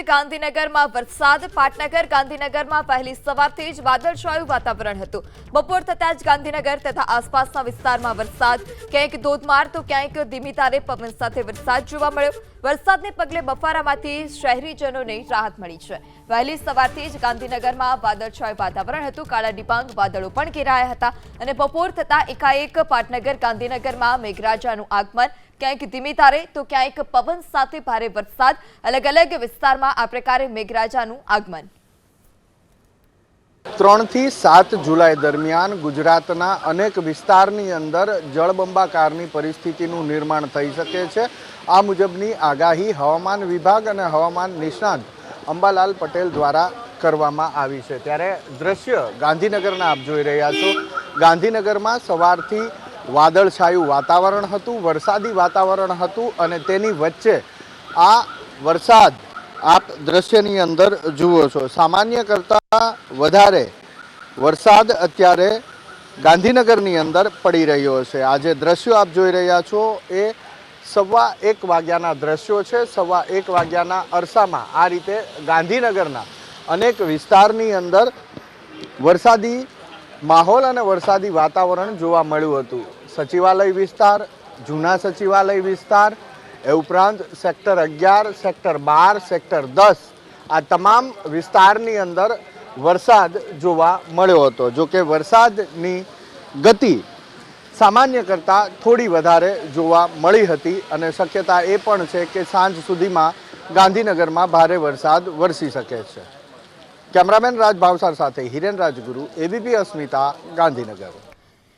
ગાંધીનગરમાં વરસાદ. પાટનગર ગાંધીનગરમાં પહેલી સવારથી જ વાદળછાયું વાતાવરણ હતું. બપોર થતાં જ ગાંધીનગર તથા આસપાસના વિસ્તારમાં વરસાદ. ક્યાંક ધોધમાર તો ક્યાંક ધીમી તારે પવન સાથે વરસાદ જોવા મળ્યો. વરસાદને પગલે બફારામાંથી શહેરીજનોને રાહત મળી છે. વહેલી સવારથી જ ગાંધીનગરમાં વાદળછાયું વાતાવરણ હતું. કાળા ડિબાંગ વાદળો પણ ઘેરાયા હતા અને બપોર થતાં એકાએક પાટનગર ગાંધીનગરમાં મેઘરાજાનું આગમન ક્યાંક ધીમી તારે તો ક્યાંક પવન સાથે ભારે વરસાદ. અલગ અલગ વિસ્તારમાં આ પ્રકારે મેઘરાજાનું આગમન. ત્રણથી સાત જુલાઈ દરમિયાન ગુજરાતના અનેક વિસ્તારની અંદર જળબંબાકારની પરિસ્થિતિનું નિર્માણ થઈ શકે છે. આ મુજબની આગાહી હવામાન વિભાગ અને હવામાન નિષ્ણાંત અંબાલાલ પટેલ દ્વારા કરવામાં આવી છે. ત્યારે દ્રશ્ય ગાંધીનગરના આપ જોઈ રહ્યા છો. ગાંધીનગરમાં સવારથી વાદળછાયું વાતાવરણ હતું, વરસાદી વાતાવરણ હતું અને તેની વચ્ચે આ વરસાદ આપ દ્રશ્યની અંદર જુઓ છો. સામાન્ય કરતાં વધારે વરસાદ અત્યારે ગાંધીનગરની અંદર પડી રહ્યો છે. આ જે દ્રશ્યો આપ જોઈ રહ્યા છો. એ સવા એક વાગ્યાના દ્રશ્યો છે. સવા એક વાગ્યાના અરસામાં આ રીતે ગાંધીનગરના અનેક વિસ્તારની અંદર વરસાદી માહોલ અને વરસાદી વાતાવરણ જોવા મળ્યું હતું. સચિવાલય વિસ્તાર, જૂના સચિવાલય વિસ્તાર, એ ઉપરાંત સેક્ટર અગિયાર, સેક્ટર બાર, સેક્ટર દસ, આ તમામ વિસ્તારની અંદર વરસાદ જોવા મળ્યો હતો. જો કે વરસાદની ગતિ સામાન્ય કરતાં થોડી વધારે જોવા મળી હતી અને શક્યતા એ પણ છે કે સાંજ સુધીમાં ગાંધીનગરમાં ભારે વરસાદ વરસી શકે છે. કેમેરામેન રાજ ભાવસાર સાથે હિરેન રાજગુરુ, એબીપી અસ્મિતા, ગાંધીનગર.